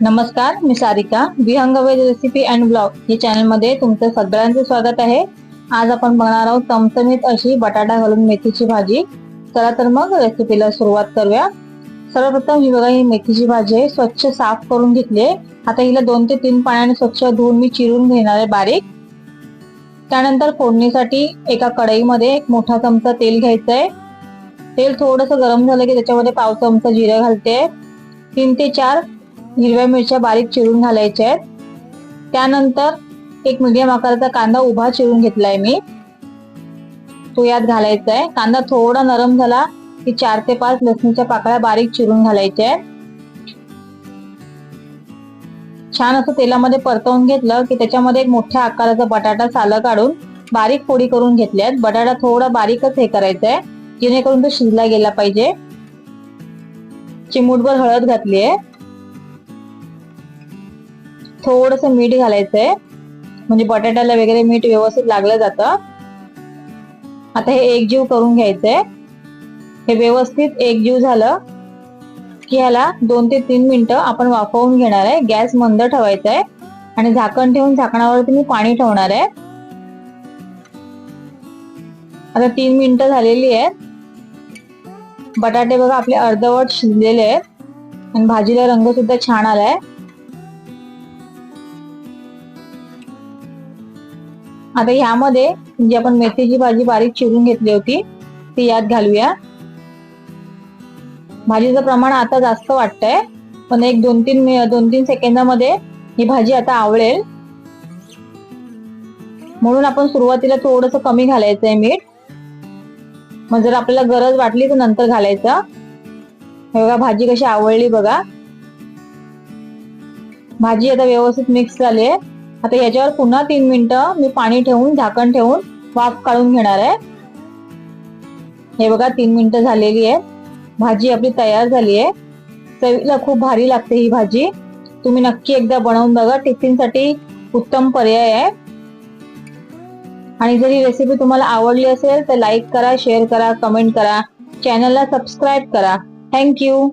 नमस्कार मी सारिका. विहंगवेज रेसिपी अँड ब्लॉग या चॅनलमध्ये तुमचं सगळ्यांचं स्वागत आहे. आज आपण बघणार आहोत चमचमीत अशी बटाटा घालून मेथीची भाजी. चला तर मग रेसिपीला सुरुवात करूया. सर्वप्रथम ही बघा ही मेथीची भाजी आहे. स्वच्छ साफ करून घेतली आहे. आता हिला दोन ते तीन पाण्याने स्वच्छ धुवून मी चिरून घेणार आहे बारीक. त्यानंतर फोडणीसाठी एका कढईमध्ये एक मोठा चमचा तेल घ्यायचं आहे तेल थोडस गरम झालं की त्याच्यामध्ये पाव चमचा जिरं घालते. तीन ते चार हिरव्या मिरच्या बारीक चिरून घालायच्या आहेत. त्यानंतर एक मीडियम आकाराचा कांदा उभा चिरून घेतलाय मी. तो यात घालायचा आहे. कांदा थोडा नरम झाला की चार ते पाच लसणीच्या पाकळ्या बारीक चिरून घालायच्या आहेत. छान असं तेलामध्ये परतवून घेतलं की त्याच्यामध्ये एक मोठ्या आकाराचा बटाटा सालं काढून बारीक फोडी करून घेतल्यात बटाटा थोडा बारीकच हे करायचा आहे. जेणेकरून तो शिजला गेला पाहिजे. चिमूटभर हळद घातली आहे. थोडस मीठ घालायचंय. म्हणजे बटाट्याला वगैरे मीठ व्यवस्थित लागलं जातं. आता हे एकजीव करून घ्यायचंय. हे व्यवस्थित एकजीव झालं की ह्याला दोन ते तीन मिनिटं आपण वाफवून घेणार आहे. गॅस मंद ठेवायचा आहे आणि झाकण ठेवून झाकणावरती मी पाणी ठेवणार आहे. आता तीन मिनिटं झालेली आहेत. बटाटे बघा आपले अर्धवट शिजलेले आहेत. आणि भाजीला रंग सुद्धा छान आलाय. आता ह्यामध्ये जी आपण मेथीची भाजी बारीक चिरून घेतली होती ती यात घालूया. भाजीचं प्रमाण आता जास्त वाटतंय पण एक दोन तीन दोन तीन सेकंदामध्ये ही भाजी आता आवळेल. म्हणून आपण सुरुवातीला थोडस कमी घालायचंय मीठ. मग जर आपल्याला गरज वाटली तर नंतर घालायचं. हे बघा भाजी कशी आवळली बघा. भाजी आता व्यवस्थित मिक्स झाली आहे आता याच्यावर पुन्हा तीन मिनिटं मी पाणी ठेवून झाकण ठेवून वाफ काढून घेणार आहे. हे बघा तीन मिनिटं झालेली आहे भाजी आपली तयार झाली आहे. चवीला खूप भारी लागते ही भाजी. तुम्ही नक्की एकदा बनवून बघा. टिफिनसाठी उत्तम पर्याय आहे. आणि जर ही रेसिपी तुम्हाला आवडली असेल तर लाईक करा शेअर करा कमेंट करा. चॅनलला सबस्क्राईब करा. थँक्यू